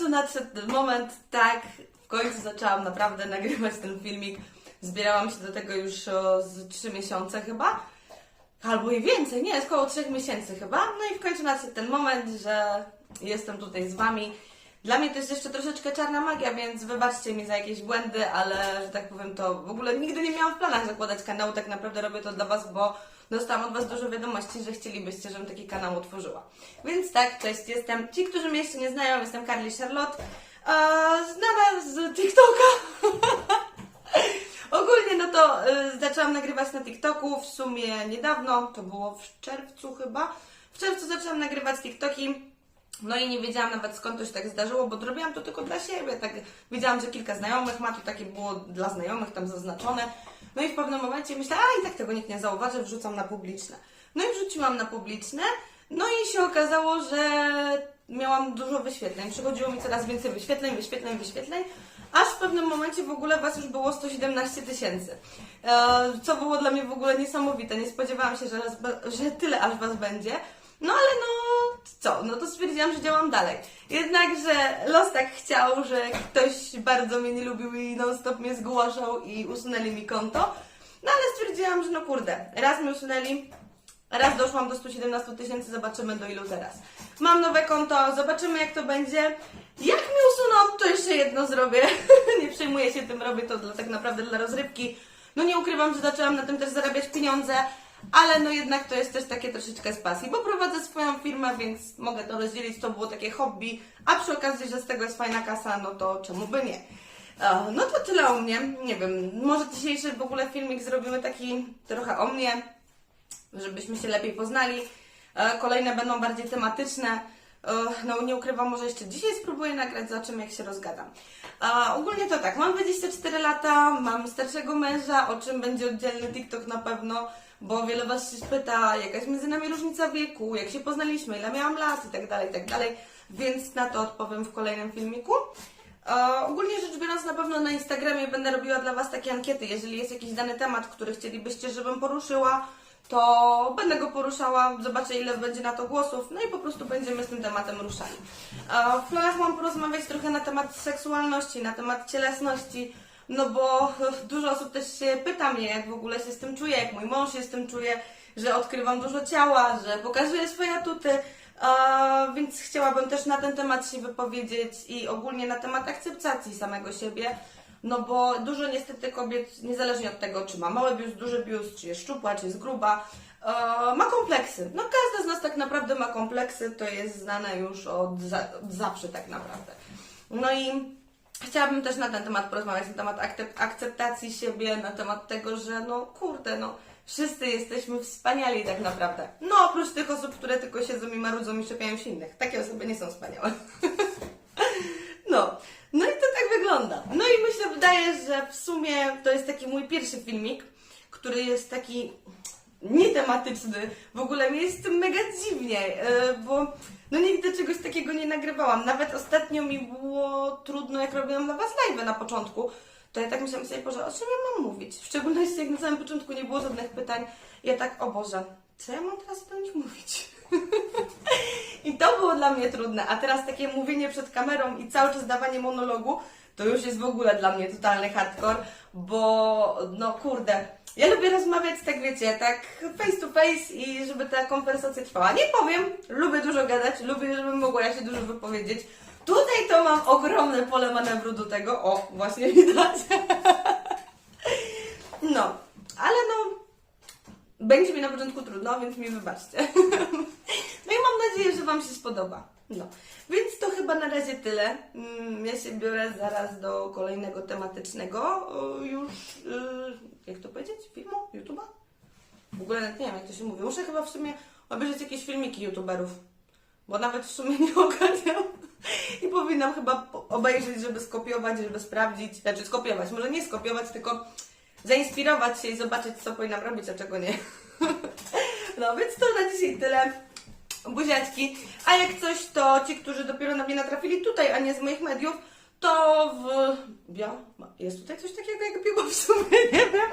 końcu nadszedł ten moment, tak, w końcu zaczęłam naprawdę nagrywać ten filmik. Zbierałam się do tego już z 3 miesiące chyba. Albo i więcej, nie, około 3 miesięcy chyba. No i w końcu nadszedł ten moment, że jestem tutaj z Wami. Dla mnie to jest jeszcze troszeczkę czarna magia, więc wybaczcie mi za jakieś błędy, ale że tak powiem, to w ogóle nigdy nie miałam w planach zakładać kanału. Tak naprawdę robię to dla Was, bo dostałam od Was dużo wiadomości, że chcielibyście, żebym taki kanał otworzyła. Więc tak, cześć, jestem. Ci, którzy mnie jeszcze nie znają, jestem Carly Charlotte, znana z TikToka. Ogólnie no to y, zaczęłam nagrywać na TikToku w sumie niedawno, to było w czerwcu chyba. W czerwcu zaczęłam nagrywać TikToki. No i nie wiedziałam nawet skąd to się tak zdarzyło, bo robiłam to tylko dla siebie. Tak wiedziałam, że kilka znajomych ma, to takie było dla znajomych tam zaznaczone. No i w pewnym momencie myślałam, a i tak tego nikt nie zauważy, wrzucam na publiczne. No i wrzuciłam na publiczne, no i się okazało, że miałam dużo wyświetleń. Przychodziło mi coraz więcej wyświetleń, wyświetleń, wyświetleń, aż w pewnym momencie w ogóle Was już było 117 tysięcy. E, Co było dla mnie w ogóle niesamowite. Nie spodziewałam się, że, że tyle aż Was będzie. No ale no co, no to stwierdziłam, że działam dalej. Jednakże los tak chciał, że ktoś bardzo mnie nie lubił i non stop mnie zgłaszał i usunęli mi konto. No ale stwierdziłam, że no kurde, raz mnie usunęli, raz doszłam do 117 tysięcy, zobaczymy do ilu teraz. Mam nowe konto, zobaczymy jak to będzie. Jak mi usuną, to jeszcze jedno zrobię. nie przejmuję się tym, robię to dla, tak naprawdę dla rozrywki. No nie ukrywam, że zaczęłam na tym też zarabiać pieniądze, ale no jednak to jest też takie troszeczkę z pasji, bo prowadzę swoją firmę, więc mogę to rozdzielić, to było takie hobby, a przy okazji, że z tego jest fajna kasa, no to czemu by nie. E, No to tyle o mnie, nie wiem, może dzisiejszy w ogóle filmik zrobimy taki trochę o mnie, żebyśmy się lepiej poznali. E, Kolejne będą bardziej tematyczne. E, No nie ukrywam, może jeszcze dzisiaj spróbuję nagrać, zobaczymy jak się rozgadam. Ogólnie to tak, mam 24 lata, mam starszego męża, o czym będzie oddzielny TikTok na pewno, bo wiele Was się pyta, jaka jest między nami różnica wieku, jak się poznaliśmy, ile miałam lat i tak dalej, tak dalej, więc na to odpowiem w kolejnym filmiku. E, ogólnie rzecz biorąc, na pewno na Instagramie będę robiła dla Was takie ankiety. Jeżeli jest jakiś dany temat, który chcielibyście, żebym poruszyła, to będę go poruszała, zobaczę ile będzie na to głosów, no i po prostu będziemy z tym tematem ruszali. E, W planach mam porozmawiać trochę na temat seksualności, na temat cielesności, no bo e, dużo osób też się pyta mnie, jak w ogóle się z tym czuję, jak mój mąż się z tym czuje, że odkrywam dużo ciała, że pokazuję swoje atuty, więc chciałabym też na ten temat się wypowiedzieć i ogólnie na temat akceptacji samego siebie. No bo dużo niestety kobiet, niezależnie od tego, czy ma mały biust, duży biust, czy jest szczupła, czy jest gruba, e, ma kompleksy. No każda z nas tak naprawdę ma kompleksy, to jest znane już od, za, od zawsze tak naprawdę. No i chciałabym też na ten temat porozmawiać, na temat akceptacji siebie, na temat tego, że no kurde, no wszyscy jesteśmy wspaniali tak naprawdę. No oprócz tych osób, które tylko siedzą i marudzą i czepiają się innych. Takie osoby nie są wspaniałe. No, no i to tak wygląda. No i się wydaje, że w sumie to jest taki mój pierwszy filmik, który jest taki nietematyczny. W ogóle mi jest mega dziwnie, yy, bo no nigdy czegoś takiego nie nagrywałam. Nawet ostatnio mi było trudno, jak robiłam dla Was live na początku, to ja tak myślałam sobie, Boże, o czym ja mam mówić? W szczególności jak na samym początku nie było żadnych pytań. Ja tak, o Boże, co ja mam teraz nich mówić? I to było dla mnie trudne, a teraz takie mówienie przed kamerą i cały czas dawanie monologu, to już jest w ogóle dla mnie totalny hardcore, bo no kurde, ja lubię rozmawiać tak wiecie, tak face to face i żeby ta konwersacja trwała. Nie powiem, lubię dużo gadać, lubię, żebym mogła ja się dużo wypowiedzieć. Tutaj to mam ogromne pole manewru do tego, o, właśnie widać. No, ale no, będzie mi na początku trudno, więc mi wybaczcie. No i mam nadzieję, że Wam się spodoba. No, więc to chyba na razie tyle. Mm, Ja się biorę zaraz do kolejnego tematycznego już, y, jak to powiedzieć, filmu, YouTube'a? W ogóle nawet nie wiem, jak to się mówi. Muszę chyba w sumie obejrzeć jakieś filmiki YouTuberów, bo nawet w sumie nie ogarniam. I powinnam chyba obejrzeć, żeby skopiować, żeby sprawdzić, znaczy skopiować, może nie skopiować, tylko zainspirować się i zobaczyć, co powinnam robić, a czego nie. No więc to na dzisiaj tyle. Buziaczki. A jak coś, to ci, którzy dopiero na mnie natrafili tutaj, a nie z moich mediów, to w bio. Jest tutaj coś takiego jak bio, w sumie nie wiem.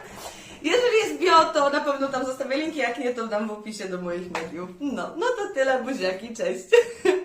Jeżeli jest bio, to na pewno tam zostawię linki, jak nie, to dam w opisie do moich mediów. No, no to tyle, buziaki, cześć.